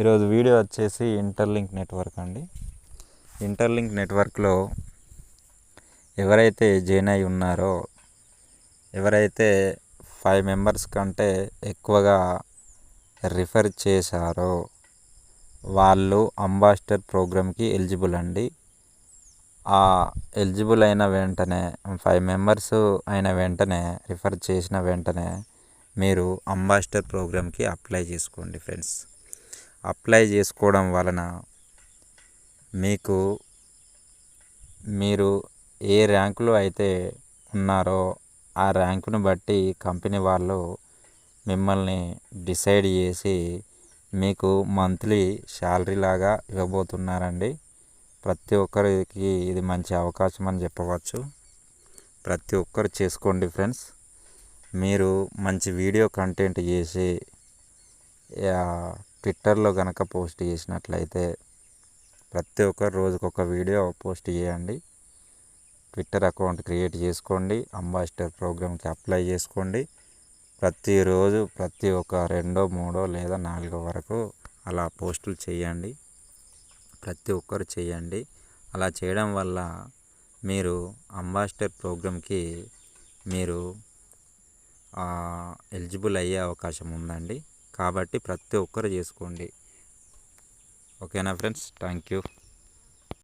ఈరోజు వీడియో వచ్చేసి interlink network అండి. ఇంటర్లింక్ నెట్వర్క్లో ఎవరైతే జాయిన్ అయి ఉన్నారో ఎవరైతే ఫైవ్ మెంబర్స్ కంటే ఎక్కువగా రిఫర్ చేశారో వాళ్ళు అంబాసిడర్ ప్రోగ్రామ్కి ఎలిజిబుల్ అండి. ఆ ఎలిజిబుల్ అయిన వెంటనే ఫైవ్ మెంబర్స్ అయిన వెంటనే రిఫర్ చేసిన వెంటనే మీరు అంబాసిడర్ ప్రోగ్రామ్కి అప్లై చేసుకోండి ఫ్రెండ్స్. అప్లై చేసుకోవడం వలన మీకు మీరు ఏ ర్యాంకులో అయితే ఉన్నారో ఆ ర్యాంకును బట్టి కంపెనీ వాళ్ళు మిమ్మల్ని డిసైడ్ చేసి మీకు మంత్లీ శాలరీ లాగా ఇవ్వబోతున్నారండి. ప్రతి ఒక్కరికి ఇది మంచి అవకాశం అని చెప్పవచ్చు. ప్రతి ఒక్కరు చేసుకోండి ఫ్రెండ్స్. మీరు మంచి వీడియో కంటెంట్ చేసి ట్విట్టర్లో కనుక పోస్ట్ చేసినట్లయితే ప్రతి ఒక్కరు రోజుకొక వీడియో పోస్ట్ చేయండి. ట్విట్టర్ అకౌంట్ క్రియేట్ చేసుకోండి. అంబాసిడర్ ప్రోగ్రామ్కి అప్లై చేసుకోండి. ప్రతిరోజు ప్రతి ఒక్క రెండో మూడో లేదా నాలుగో వరకు అలా పోస్టులు చేయండి. ప్రతి ఒక్కరు చేయండి. అలా చేయడం వల్ల మీరు అంబాసిడర్ ప్రోగ్రామ్కి మీరు ఎలిజిబుల్ అయ్యే అవకాశం ఉందండి. కాబట్టి ప్రతి ఒక్కరు చేసుకోండి. ఓకేనా ఫ్రెండ్స్? Thank you.